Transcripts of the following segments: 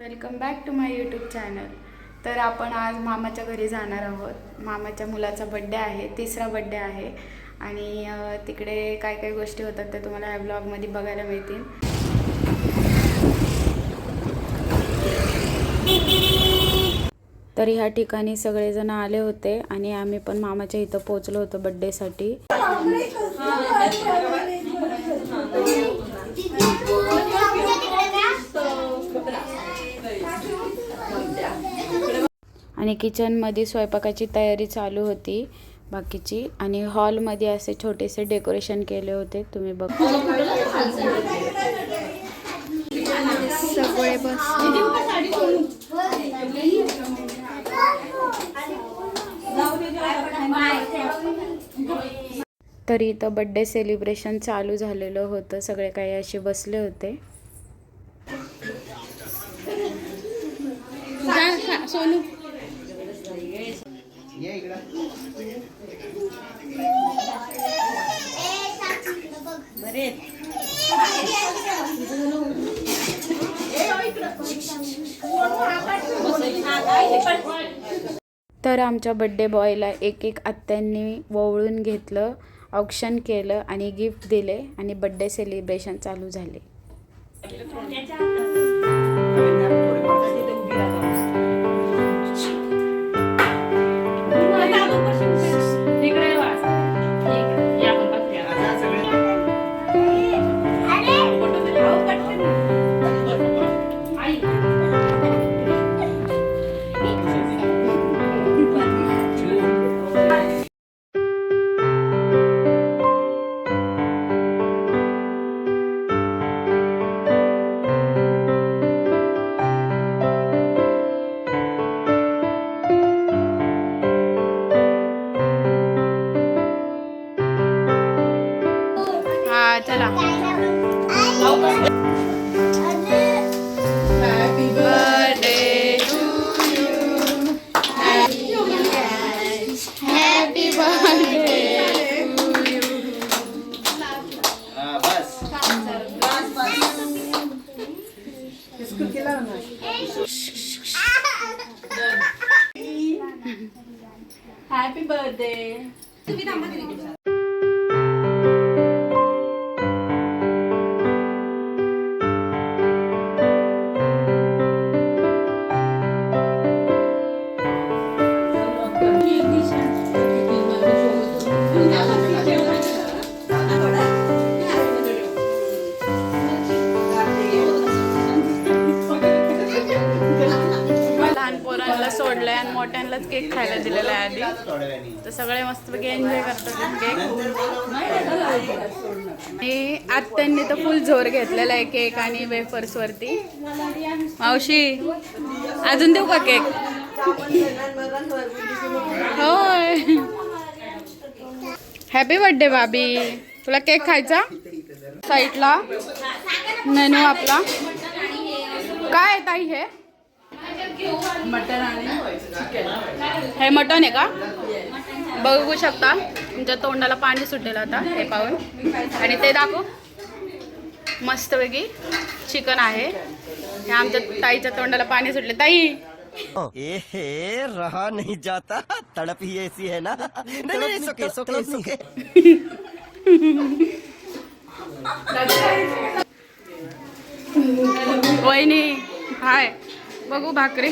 Welcome back to my YouTube channel. तर आपण आज मामाच्या घरी जाणार आहोत. मामाच्या मुलाचा बड्डे आहे तिसरा बड्डे आहे. आणि तिकडे काय काय गोष्टी होतात ते तुम्हाला या ब्लॉगमध्ये बघायला मिळतील. तर ह्या ठिकाणी सगळेजण आले होते आणि आम्ही पण मामाच्या इथं पोचलो होतो बड्डेसाठी आणि किचनमध्ये स्वयंपाकाची तयारी चालू होती बाकीची. आणि हॉलमध्ये असे छोटेसे डेकोरेशन केले होते. तुम्ही बघ. सगळे बस तरी इथं बड्डे सेलिब्रेशन चालू झालेलं होतं. सगळे काही असे बसले होते. सोनू. तर आमच्या बड्डे बॉयला एक एक आत्यांनी वळून घेतलं ऑप्शन केलं आणि गिफ्ट दिले आणि बड्डे सेलिब्रेशन चालू झाले. चला. Happy birthday happy birthday happy birthday लहान सोडलंय आणि मोठ्यांनाच केक खायला दिलेला आहे आधी. तर सगळे मस्तपैकी एन्जॉय करतात केक. आणि आत्यांनी तर फुल झोर घेतलेला आहे केक आणि वेफर्सवरती मावशी अजून देऊ का केक? होय. हॅपी बर्थडे बाबी तुला केक खायचा? साईडला मेनू आपला. काय आहे ताई हे? मटन आणि हे मटण आहे का? बघू शकता. तुमच्या तोंडाला पाणी सुटेल आता हे पाहून. आणि ते दाखव. मस्तपैकी चिकन आहे. हे आमच्या ताईच्या तोंडाला पाणी सुटले. ताई! ए रहा नहीं जाता। तड़प ही ऐसी है ना। नहीं नहीं सुके सुके सुके वहिनी हाय बघू भाकरी.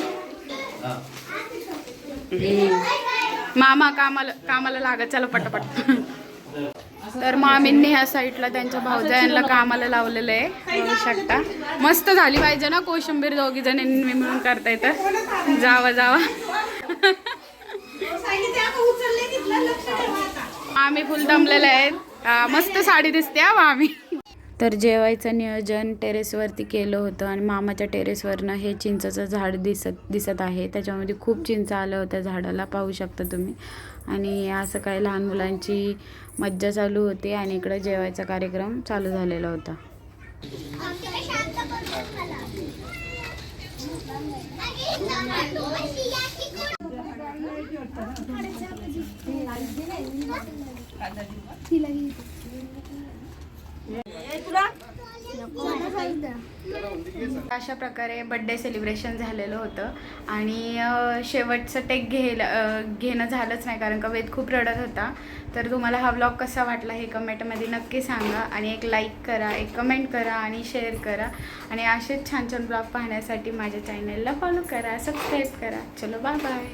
मामा कामाला कामाला लागत चला पटापट. तर मामींनी ह्या साईडला त्यांच्या भाऊजायांना कामाला लावलेलं आहे बघू शकता. मस्त झाली पाहिजे ना कोशिंबीर दोघी जणींनी मिळून करता येतं जावा जावा. आम्ही फुल दमलेले आहेत. मस्त साडी दिसते हा आम्ही तर जेवायचं नियोजन टेरेसवरती केलं होतं आणि मामाच्या टेरेसवरनं हे चिंचचं झाड दिसत दिसत आहे. त्याच्यामध्ये खूप चिंच आलं होतं झाडाला पाहू शकता तुम्ही. आणि असं काही लहान मुलांची मज्जा चालू होती आणि इकडं जेवायचा कार्यक्रम चालू झालेला होता. तिला अशा प्रकारे बड्डे सेलिब्रेशन झालेलं होतं. आणि शेवटचं टेक घ्यायला घेणं झालंच नाही कारण का वेद खूप रडत होता. तर तुम्हाला हा ब्लॉग कसा वाटला हे कमेंटमध्ये नक्की सांगा आणि एक लाईक करा एक कमेंट करा आणि शेअर करा. आणि असेच छान छान ब्लॉग पाहण्यासाठी माझ्या चॅनलला फॉलो करा सबस्क्राईब करा. चलो बाय बाय